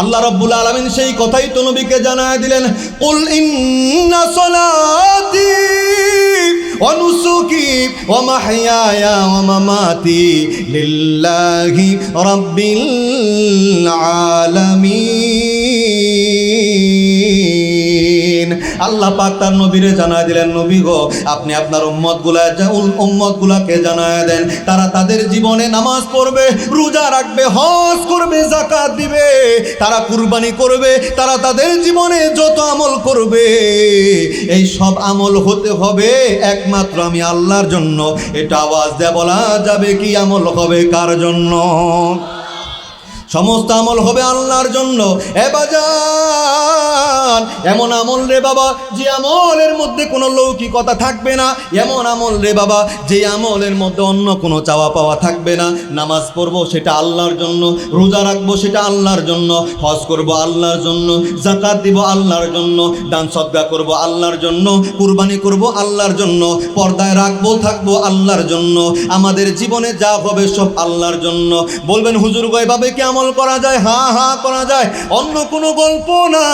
আল্লাহ রব্বুল আলমিন সেই কথাই তো জানায় দিলেন, কুল ইন্না সলাতি ওয়া ও ওয়া ও মামাতি লিল্লাহি রব্বিল আলামিন। আল্লাহ পাক তার নবীরে জানায় দিলেন, নবী গো, আপনি আপনার উম্মত উম্মত গুলাকে জানায় দেন। তারা তাদের জীবনে নামাজ পড়বে, রোজা রাখবে, হজ করবে জাকাত দিবে। তারা কুরবানি করবে, তারা তাদের জীবনে যত আমল করবে, এই সব আমল হতে হবে একমাত্র আমি আল্লাহর জন্য। এটা আওয়াজ দেয়া বলা যাবে কি আমল হবে, কার জন্য? সমস্ত আমল হবে আল্লাহর জন্য। এ বাজান এমন আমল রে বাবা, যে আমলের মধ্যে কোনো লৌকিকতা থাকবে না। এমন আমল রে বাবা, যে আমলের মধ্যে অন্য কোনো চাওয়া পাওয়া থাকবে না। নামাজ পড়ব সেটা আল্লাহর জন্য, রোজা রাখব সেটা আল্লাহর জন্য, হজ করব আল্লাহর জন্য জাকাত দিব আল্লাহর জন্য, দান সদ্গা করব আল্লাহর জন্য, কুরবানি করব আল্লাহর জন্য, পর্দায় রাখব, থাকব আল্লাহর জন্য, আমাদের জীবনে যা হবে সব আল্লাহর জন্য। বলবেন, হুজুর গো, এভাবে কি আমল করা যায়? হা হা, করা যায়। অন্য কোনো গল্প না।